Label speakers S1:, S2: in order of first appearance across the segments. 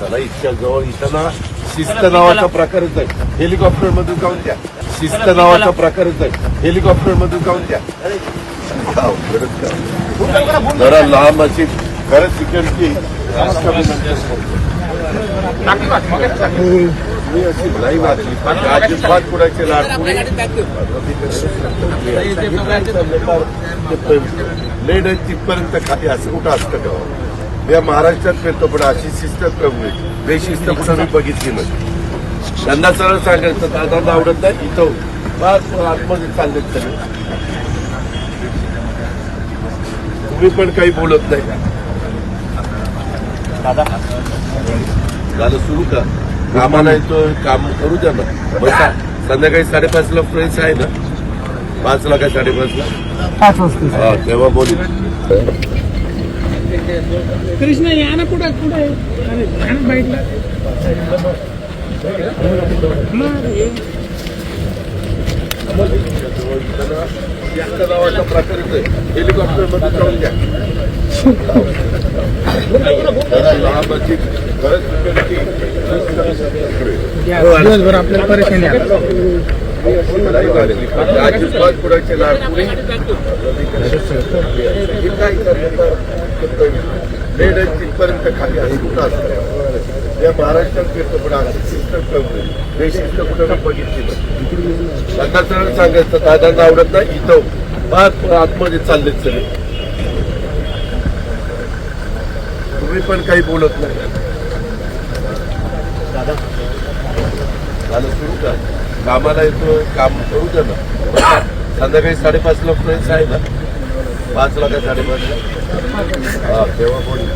S1: चला इतक्या जवळ इथं ना शिस्त नावाचा प्रकारच आहे हेलिकॉप्टर मधून जाऊन द्या शिस्त नावाचा प्रकारच आहे हेलिकॉप्टर मधून जाऊन द्या. जरा लांब अशी खरंच सिक्युरिटी मी अशी नाही वाचली पण अजिबात कुणाचे लेट आहे तिथपर्यंत खाली असं कुठं असतं का या महाराष्ट्रात फिरतो पण अशी शिस्त कमी बेशिस्त कुठं मी बघितली नाही. त्यांना सरळ सांगायचं दादा आवडत नाही इथं. बस आतमध्ये चालले सगळे. तुम्ही पण काही बोलत नाही. झालं सुरू का? कामाला येतो काम करू द्या ना. बसा. संध्याकाळी साडेपाचला फ्रेंड्स आहे ना? पाचला काय साडेपाचला?
S2: पाच वाजता.
S1: हा तेव्हा बोलू.
S2: कृष्ण या ना कुठं कुठं आहे बाईकला मग.
S1: नावाचा प्रकारच आहे हेलिकॉप्टरमध्ये जाऊन द्या जरा लांब अशी खरंच security.
S2: दिवसभर आपल्याला परेशानी
S1: अजिबात काय आहे तिथपर्यंत खाली असं असतं या महाराष्ट्रात फिरतो पण असं शिस्त कमी कुठं बघितली त्यांना सरळ सांगायचं दादांना आवडत नाही इथं बात आतमध्ये चाललेत सगळे तुम्ही पण काही बोलत नाही. झालं सुरू कर कामाला येतो काम करू दे ना. संध्याकाळी साडेपाचला फ्रेंड्स आहे ना? पाचला का साडेपाचला? हां तेव्हा कोणी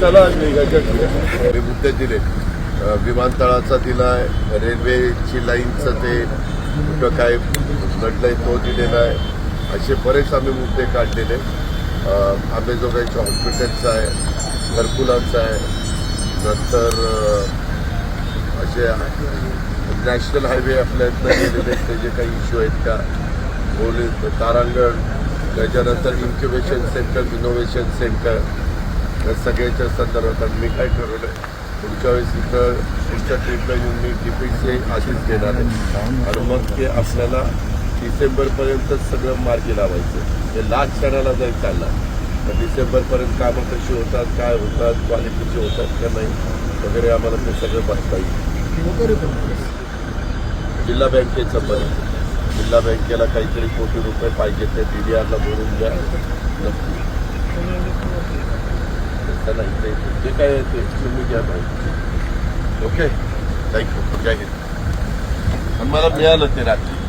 S1: चला निघायच्या मुद्दे दिले विमानतळाचा दिला आहे रेल्वेची लाईनचं ते कुठं काय घडलंय तो दिलेला आहे. असे बरेच आम्ही मुद्दे काढलेले. अं, आंबेजोगाईच्या हॉस्पिटलचा आहे घरकुलांचा आहे. नंतर असे नॅशनल हायवे आपल्या इथनं गेलेले त्याचे काही इश्यू आहेत का? पोलीस तारांगण त्याच्यानंतर इन्क्युबेशन सेंटर इनोव्हेशन सेंटर या सगळ्याच्या संदर्भात आणि मी काय ठरवलं? पुढच्या वेळेस इथं पुढच्या ट्रीपला येऊन मी डिपीचे आधीच घेणार आहे. आणि मग ते आपल्याला डिसेंबरपर्यंत सगळं मार्गी लावायचं. हे लास्ट क्षणाला जाईल चालला डिसेंबरपर्यंत कामं कशी होतात काय होतात क्वालिटीचे होतात का नाही वगैरे आम्हाला ते सगळं बघता येईल. जिल्हा बँकेचं पण जिल्हा बँकेला काहीतरी कोटी रुपये पाहिजे ते डी डी आरला भरून द्या. नक्की. नाही ते जे काय आहे ते तुम्ही घ्या माहिती ओके थँक्यू जय हिंद. आणि मला मिळालं ते रात्री.